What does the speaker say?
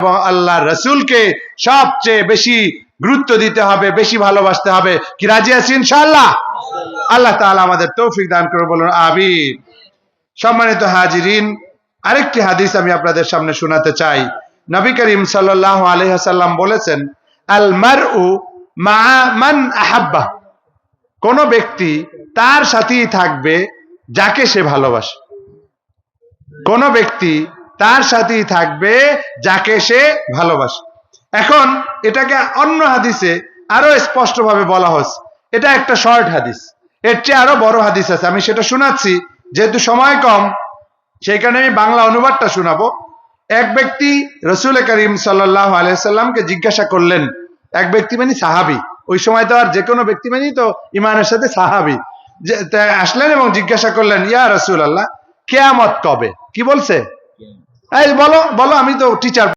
এবং আল্লাহ রসুলকে সবচেয়ে বেশি গুরুত্ব দিতে হবে, বেশি ভালোবাসতে হবে। কি রাজি আছি ইনশাআল্লাহ? আল্লাহ তাআলা আমাদের তৌফিক দান করে বলুন আমিন। সম্মানিত হাজিরিন, আরেকটি হাদিস আমি আপনাদের সামনে শোনাতে চাই। নবী করিম আলাইহি ওয়াসাল্লাম বলেছেন, আল মারউ মা মান আহাব্বা। কোন ব্যক্তি তার সাথেই থাকবে যাকে সে ভালোবাসে। কোন ব্যক্তি তার সাথেই থাকবে যাকে সে ভালোবাসে। এখন এটাকে অন্য হাদিসে আরও স্পষ্টভাবে বলা হচ্ছে এটা একটা শর্ট হাদিস। এর চেয়ে আরও বড় হাদিস আছে। আমি সেটা শোনাচ্ছি। যেহেতু সময় কম সেই কারণে আমি বাংলা অনুবাদটা শোনাবো। এক ব্যক্তি রসুল করিম সাল্লাহ আলাইসাল্লামকে জিজ্ঞাসা করলেন, এক ব্যক্তি মানে সাহাবি। ওই সময় তো আর যে কোনো ব্যক্তি মানেই তো ইমানের সাথে সাহাবি। যে আসলেন এবং জিজ্ঞাসা করলেন, ইয়া রসুল আল্লাহ কেয়ামত কবে? কি বলছে? এই বলো বলো আমি তো টিচার